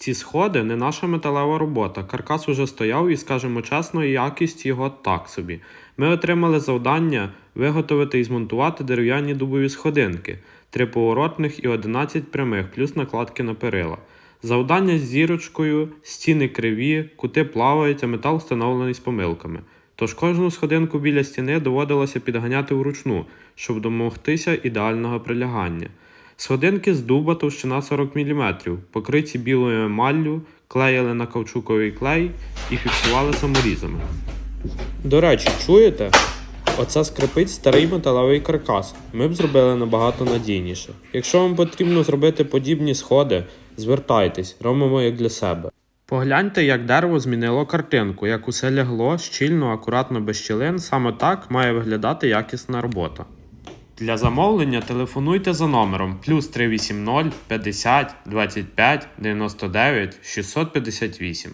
Ці сходи не наша металева робота. Каркас уже стояв і, скажімо чесно, якість його так собі. Ми отримали завдання виготовити і змонтувати дерев'яні дубові сходинки, три поворотних і 11 прямих, плюс накладки на перила. Завдання з зірочкою, стіни криві, кути плавають, а метал встановлений з помилками. Тож кожну сходинку біля стіни доводилося підганяти вручну, щоб домогтися ідеального прилягання. Сходинки з дуба товщина 40 мм, покриті білою емаллю, клеїли на каучуковий клей і фіксували саморізами. До речі, чуєте? Оце скрипить старий металевий каркас. Ми б зробили набагато надійніше. Якщо вам потрібно зробити подібні сходи, звертайтесь, робимо як для себе. Погляньте, як дерево змінило картинку, як усе лягло щільно, акуратно без щілин. Саме так має виглядати якісна робота. Для замовлення телефонуйте за номером плюс 380 50 25 99 658.